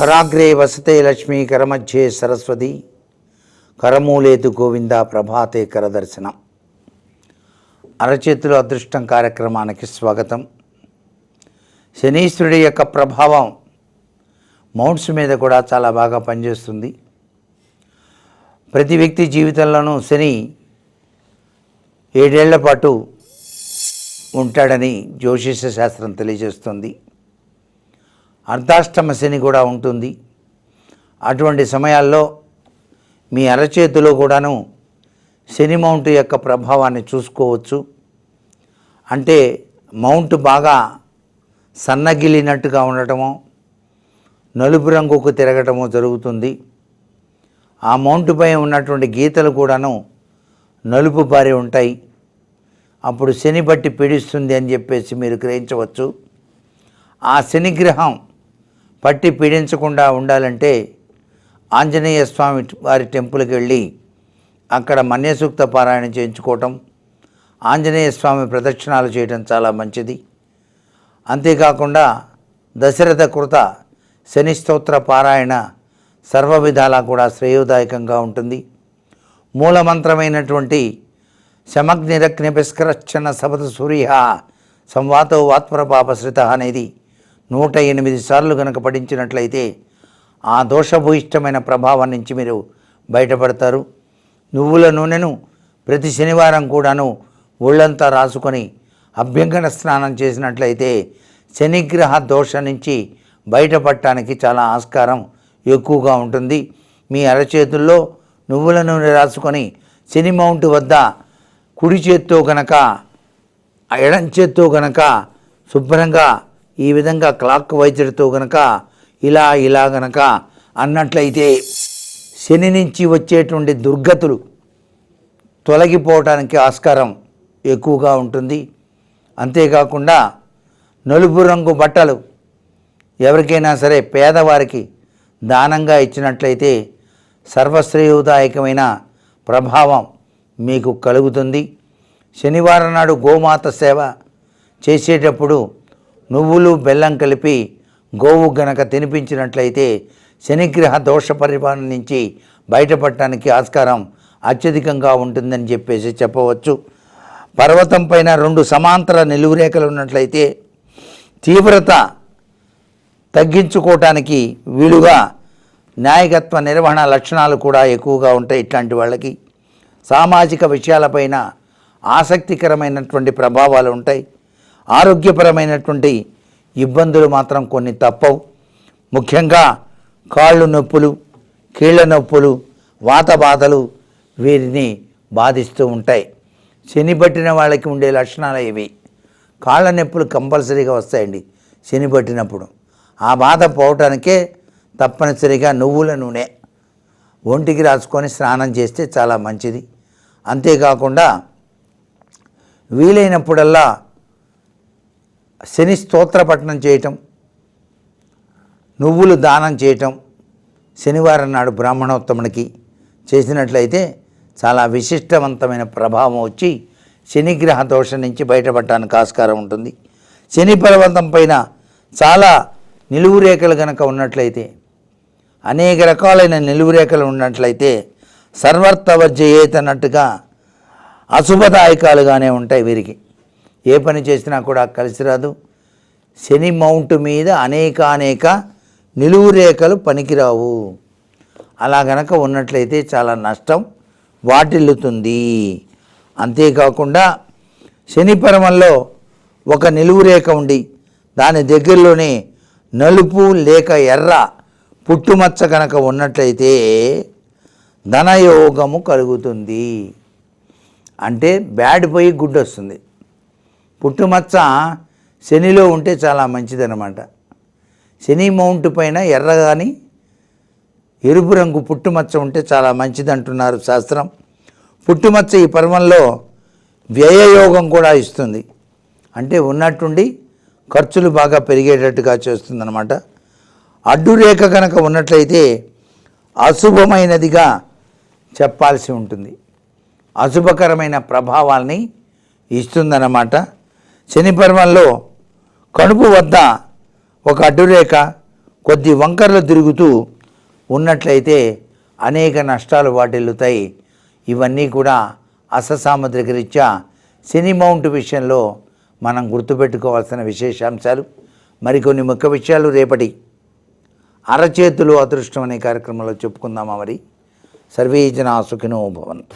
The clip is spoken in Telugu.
కరాగ్రే వసతే లక్ష్మీ కరమధ్యే సరస్వతి. కరమూలేతు గోవింద ప్రభాతే కరదర్శనం. అరచేతులు అదృష్టం కార్యక్రమానికి స్వాగతం. శనీశ్వరుడి యొక్క ప్రభావం మౌంట్స్ మీద కూడా చాలా బాగా పనిచేస్తుంది. ప్రతి వ్యక్తి జీవితంలోనూ శని ఏడేళ్ళ పాటు ఉంటాడని జ్యోతిష శాస్త్రం తెలియజేస్తుంది. అర్ధాష్టమ శని కూడా ఉంటుంది. అటువంటి సమయాల్లో మీ అరచేతిలో కూడాను శని మౌంట్ యొక్క ప్రభావాన్ని చూసుకోవచ్చు. అంటే మౌంట్ బాగా సన్నగిల్లినట్టుగా ఉండటము నలుపు రంగుకు తిరగటము జరుగుతుంది. ఆ మౌంట్ పై ఉన్నటువంటి గీతలు కూడాను నలుపు బారి ఉంటాయి. అప్పుడు శని బట్టి పీడిస్తుంది అని చెప్పేసి మీరు గ్రహించవచ్చు. ఆ శనిగ్రహం పట్టి పీడించకుండా ఉండాలంటే ఆంజనేయ స్వామి వారి టెంపుల్కి వెళ్ళి అక్కడ మన్యసూక్త పారాయణ చేయించుకోవటం ఆంజనేయ స్వామి ప్రదక్షిణాలు చేయటం చాలా మంచిది. అంతేకాకుండా దశరథ కృత శని స్తోత్ర పారాయణ సర్వ విధాలా కూడా శ్రేయోదాయకంగా ఉంటుంది. మూలమంత్రమైనటువంటి శమగ్నిరగ్నిపిస్కరచ్చన సపత సూర్య సంవాతో వాత్మరపాపశ్రిత అనేది నూట ఎనిమిది సార్లు కనుక పఠించినట్లయితే ఆ దోషభూయిష్టమైన ప్రభావం నుంచి మీరు బయటపడతారు. నువ్వుల నూనెను ప్రతి శనివారం కూడాను ఒళ్ళంతా రాసుకొని అభ్యంగన స్నానం చేసినట్లయితే శనిగ్రహ దోష నుంచి బయటపడటానికి చాలా ఆస్కారం ఎక్కువగా ఉంటుంది. మీ అరచేతుల్లో నువ్వుల నూనె రాసుకొని శని మౌంట్ వద్ద కుడి చేత్తో గనక ఎడం చేత్తో గనక శుభ్రంగా ఈ విధంగా క్లాక్ వైద్యుడితో గనక ఇలా ఇలా గనక అన్నట్లయితే శని నుంచి వచ్చేటువంటి దుర్గతులు తొలగిపోవటానికి ఆస్కారం ఎక్కువగా ఉంటుంది. అంతేకాకుండా నలుపు రంగు బట్టలు ఎవరికైనా సరే పేదవారికి దానంగా ఇచ్చినట్లయితే సర్వశ్రేయోదాయకమైన ప్రభావం మీకు కలుగుతుంది. శనివారం నాడు గోమాత సేవ చేసేటప్పుడు నువ్వులు బెల్లం కలిపి గోవు గనక తినిపించినట్లయితే శనిగ్రహ దోష పరిపాలన నుంచి బయటపడటానికి ఆస్కారం అత్యధికంగా ఉంటుందని చెప్పేసి చెప్పవచ్చు. పర్వతం పైన రెండు సమాంతర నిలువురేఖలు ఉన్నట్లయితే తీవ్రత తగ్గించుకోవటానికి వీలుగా నాయకత్వ నిర్వహణ లక్షణాలు కూడా ఎక్కువగా ఉంటాయి ఇట్లాంటి వాళ్ళకి. సామాజిక విషయాలపైన ఆసక్తికరమైనటువంటి ప్రభావాలు ఉంటాయి. ఆరోగ్యపరమైనటువంటి ఇబ్బందులు మాత్రం కొన్ని తప్పవు. ముఖ్యంగా కాళ్ళు నొప్పులు కీళ్ళ నొప్పులు వాత బాధలు వీరిని బాధిస్తూ ఉంటాయి. శని పట్టిన వాళ్ళకి ఉండే లక్షణాలు ఇవి. కాళ్ళ నొప్పులు కంపల్సరీగా వస్తాయండి శని పట్టినప్పుడు. ఆ బాధ పోవటానికే తప్పనిసరిగా నువ్వుల నూనె. ఒంటికి రాసుకొని స్నానం చేస్తే చాలా మంచిది. అంతేకాకుండా వీలైనప్పుడల్లా శని స్తోత్ర పఠనం చేయటం నువ్వులు దానం చేయటం శనివారం నాడు బ్రాహ్మణోత్తముడికి చేసినట్లయితే చాలా విశిష్టవంతమైన ప్రభావం వచ్చి శనిగ్రహ దోషం నుంచి బయటపడటానికి ఆస్కారం ఉంటుంది. శని పర్వతం పైన చాలా నిలువు రేఖలు కనుక ఉన్నట్లయితే అనేక రకాలైన నిలువు రేఖలు ఉన్నట్లయితే సర్వర్థవర్జయేత్ అన్నట్టుగా అశుభదాయకాలుగానే ఉంటాయి వీరికి. ఏ పని చేసినా కూడా కలిసి రాదు. శని మౌంట్ మీద అనేక అనేక నిలువు రేఖలు పనికిరావు. అలా గనక ఉన్నట్లయితే చాలా నష్టం వాటిల్లుతుంది. అంతేకాకుండా శని పరమంలో ఒక నిలువు రేఖ ఉండి దాని దగ్గరలోనే నలుపు లేక ఎర్ర పుట్టుమచ్చ కనుక ఉన్నట్లయితే ధనయోగము కలుగుతుంది. అంటే బ్యాడ్ పోయి గుడ్ వస్తుంది పుట్టుమచ్చ శనిలో ఉంటే చాలా మంచిదన్నమాట. శని మౌంట్ పైన ఎర్ర కానీ ఎరుపు రంగు పుట్టుమచ్చ ఉంటే చాలా మంచిది అంటున్నారు శాస్త్రం పుట్టుమచ్చ ఈ పర్వంలో వ్యయయోగం కూడా ఇస్తుంది. అంటే ఉన్నట్టుండి ఖర్చులు బాగా పెరిగేటట్టుగా చేస్తుందన్నమాట. అడ్డు రేఖ కనుక ఉన్నట్లయితే అశుభమైనదిగా చెప్పాల్సి ఉంటుంది. అశుభకరమైన ప్రభావాల్ని ఇస్తుందన్నమాట. శని పర్వంలో కడుపు వద్ద ఒక అడ్డురేఖ కొద్ది వంకర్లు తిరుగుతూ ఉన్నట్లయితే అనేక నష్టాలు వాటిల్లుతాయి. ఇవన్నీ కూడా అససాముద్రిక రీత్యా శని మౌంట్ విషయంలో మనం గుర్తుపెట్టుకోవాల్సిన విశేషాంశాలు. మరికొన్ని ముఖ్య విషయాలు రేపటి అరచేతులు అదృష్టం అనే కార్యక్రమంలో చెప్పుకుందామా మరి. సర్వే జనా సుఖినో భవంతు.